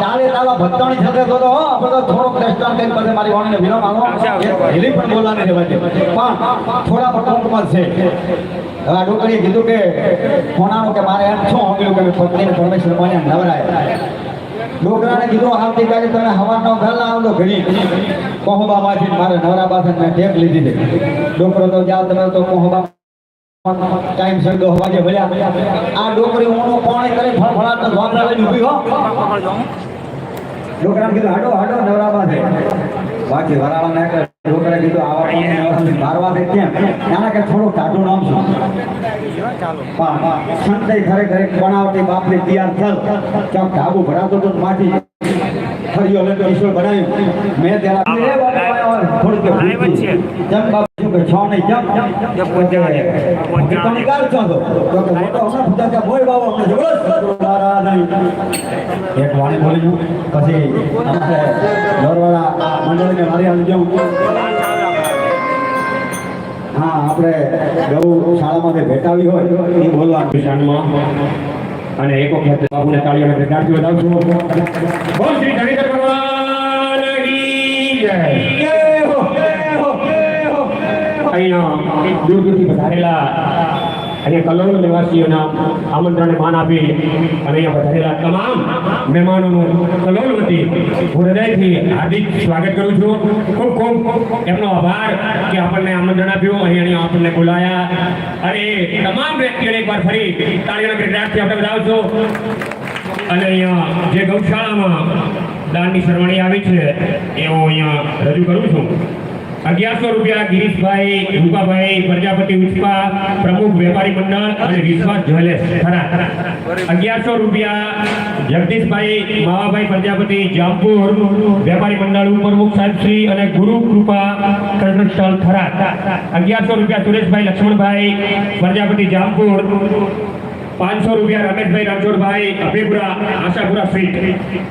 ચાલે તાવા ભક્તોની સાથે તો તો આપણે તો થોડોક દર્શન કરીને પછી મારી વાણીને વિરામ આવો હિલી પણ બોલાને રહેવા દે પણ થોડા પ્રકૃતિમાં છે. હવે ડોકરીએ કીધું કે કોનાનું કે મારે એમ શું હોગ્યું કે પત્નીને પરમેશ્વર મને નવરાય. ડોકરાને કીધું આવતીકાલે તમે હવાનો ઘર લાવો તો ઘણી કોહબા મારે નવરા પાસે મેં ટેપ લીધી ડોકરો તો જાઓ તમે તો કોહબા ટાઈમ સંગો હવાજે ભલ્યા આ ડોકરી ઓનો કોણે કરે ફળફળાટ તો ધોંધા લઈને ઊભી હો. ડોકરા કીધું હાડો હાડો નવરા પાસે બાકી વરાળા ને કરે ડોકરા કીધું આવા નવરાને મારવા દે કેમ? એના કે થોડો ટાઢું નામ છે. સંતે ઘરે ઘરે બનાવતી બાપની તૈયાર થલ. ક્યાંક ઢાબુ ભરાતો તો માટી ફરિયો લેતો ઈશ્વર બનાવ્યું મેં ત્યારે કે બાપુ શું કે છો જેમ તમે કાલ છો તો? તો કે મોટો હમણાં પૂછા કે મોય બાબા અમને જબરદસ્ત મારા નહીં. એક વાણી બોલી છું પછી આપણે દોરવાળા મંડળને મારી આવી જાઉં હા આપણે ગૌ શાળામાં ભેટાવી હોય એ બોલવાનું. શાનમાં અને એક વખત બાપુને તાળીઓને ગરગાડતી વધાવશું બોલ શ્રી ભગવાન જય. અહીંયા દૂર દૂરથી પધારેલા અહીંયા કલોલ નિવાસીઓના આમંત્રણને માન આપી અને અહીંયા પધારેલા તમામ મહેમાનોનું કલોલ વતી હું હૃદયથી હાર્દિક સ્વાગત કરું છું. ખૂબ ખૂબ એમનો આભાર કે આપણને આમંત્રણ આપ્યું. અહીં અહીંયા આપણને બોલાયા. અને તમામ વ્યક્તિઓને એકવાર ફરી તાળીઓના ગરગડાટથી આપણે વધાવશો. અને અહીંયા જે ગૌશાળામાં દાનની સરવાણી આવી છે એ હું અહીંયા રજૂ કરું છું. અગિયારસો રૂપિયા ગિરીશભાઈ રૂપાભાઈ પ્રજાપતિ ઉચપા પ્રમુખ વેપારી મંડળ અને વિશ્વાસ જ્વેલર્સ. ખરા અગિયારસો રૂપિયા જગદીશભાઈ, માવાભાઈ, પ્રજાપતિ, જામપુર, વેપારી મંડળ, ઉપપ્રમુખ સાહેબશ્રી અને ગુરુ કૃપા કન્સ્ટ્રક્શન ખરા. અગિયારસો રૂપિયા સુરેશભાઈ, લક્ષ્મણભાઈ, પ્રજાપતિ, જામપુર. પાંચસો રૂપિયા રમેશભાઈ રાજોડભાઈ અભિપુરા આશાપુરા સ્ટ્રીટ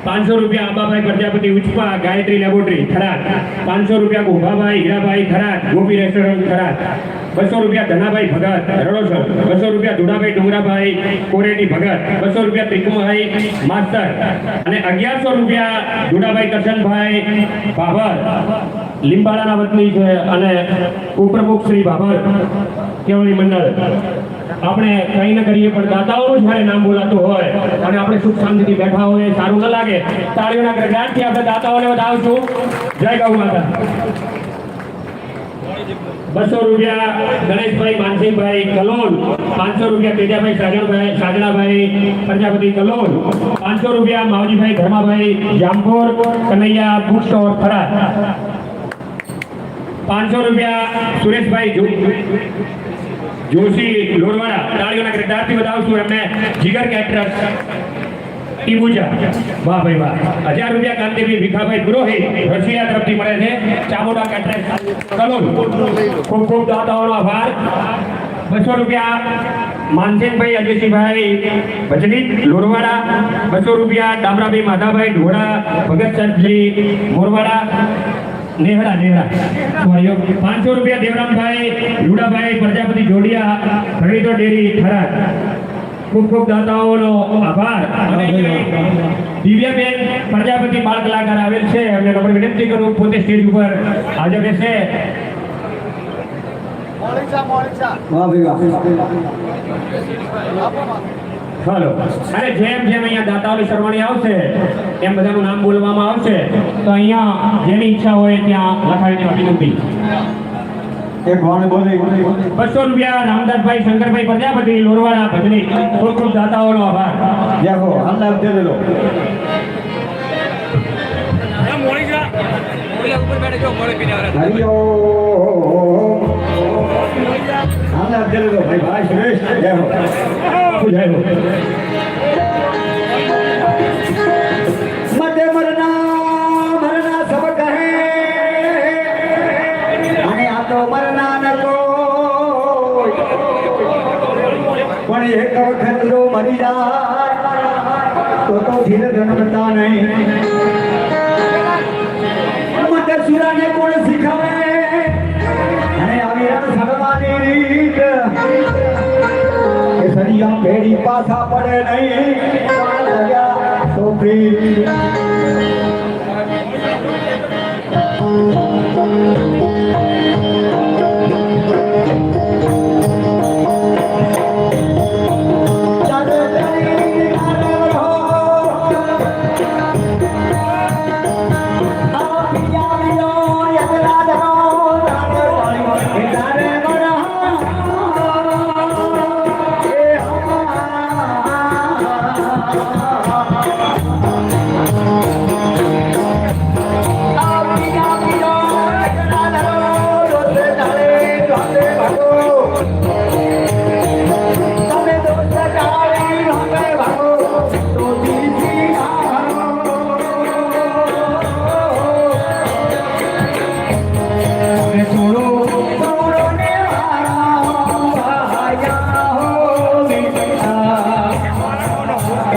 પાંચસો રૂપિયા અંબાભાઈ પ્રજાપતિ ઉચપા ગાયત્રી લેબોરેટરી થરાદ. પાંચસો રૂપિયા ગોભાભાઈ હીરાભાઈ થરાદ, ગોપી રેસ્ટોરન્ટ થરાદ. બસો રૂપિયા ધનાભાઈ ભગત રણોસર બસો રૂપિયા ધુડાભાઈ ડુંગરાભાઈ કોરેટી ભગત, બસો રૂપિયા ત્રિકુમભાઈ માસ્તર અને અગિયારસો રૂપિયા ધુડાભાઈ કરશનભાઈ ભાભર. લીંબાળાના વતની છે અને ઉપપ્રમુખ શ્રી ભાભર કેવળી મંડળ. આપણે કંઈ ન કરીએ પણ દાતાઓનું જ્યારે નામ બોલાતું હોય અને આપણે સુખ શાંતિથી બેઠા હોય સારું ન લાગે, તાળીઓના ગરગાટથી આપણે દાતાઓને વધાવશું જય ગૌ માતા. બસો રૂપિયા ગણેશભાઈ માનસિંહભાઈ કલોલ, પાંચસો રૂપિયા તેજાભાઈ સાગરભાઈ, સાગડાભાઈ, પ્રજાપતિ કલોલ, પાંચસો રૂપિયા માવજીભાઈ ધર્માભાઈ, જામપોર, કનૈયા બુક સ્ટોર થરાદ પાંચસો રૂપિયા સુરેશભાઈ જોશી, લોરવાડા. તાળીઓના ગરગડાટથી વધાવશું એમને. જીગર કેટરર્સ. ટીબુજા વાહ ભાઈ વાહ. હજાર રૂપિયા કાંતિભાઈ ભીખાભાઈ પુરોહિત રશિયા તરફથી મળે છે. ચામોડા કેટરર્સ કલોલ ખૂબ ખૂબ દાતાઓનો આભાર. બસો રૂપિયા માનસિંહભાઈ અજયસિંહભાઈ ભજની લોરવાડા. બસો રૂપિયા ડામરાભાઈ માધાભાઈ, ઢોળા, ભગત મોરવાડા. નેહડા નેહડા સોરી પાંચસો રૂપિયા દેવરામભાઈ, લુડાભાઈ, પ્રજાપતિ જોડિયા ખરીદો ડેરી, થરાદ. ખૂબ ખૂબ દાતાઓનો આભાર. દિવ્યાબેન પ્રજાપતિ બાળ કલાકાર આવેલ છે. એમને નમ્ર વિનંતી કરું પોતે સ્ટેજ ઉપર હાજર રહેશે. વાહ ભાઈ વાહ. હાલો. અને જેમ જેમ અહીંયા દાતાઓની સરવાણી આવશે એમ બધાનું નામ બોલવામાં આવશે. તો અહીંયા જેની ઈચ્છા હોય ત્યાં લખાવીને દેવા વિનંતી એક વાણી બોલી બસો રૂપિયા રામદાસભાઈ શંકરભાઈ પ્રજાપતિ લોરવાડા ભજની. ખૂબ ખૂબ દાતાઓનો આભાર. જય હો દે દેલો ભાઈ ભાઈ સુરેશ જય હો. જય હો. એકલો ખંડો મરી જાય. તો તો ધીરે ધનવતા નહીં મતર સુરાને કોણ શીખવે? અને આવી રાત સગવાની રીત. કે સરિયા પેડી પાછા પડે નહીં. સોફી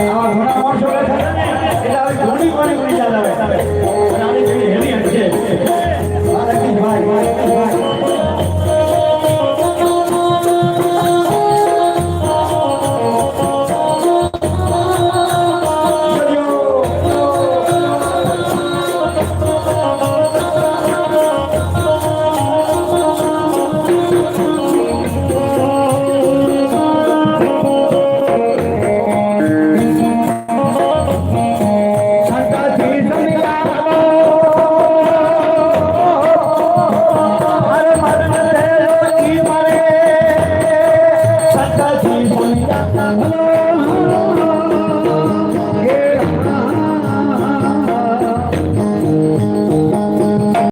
আমার ঘোড়া আমার চলে থাকে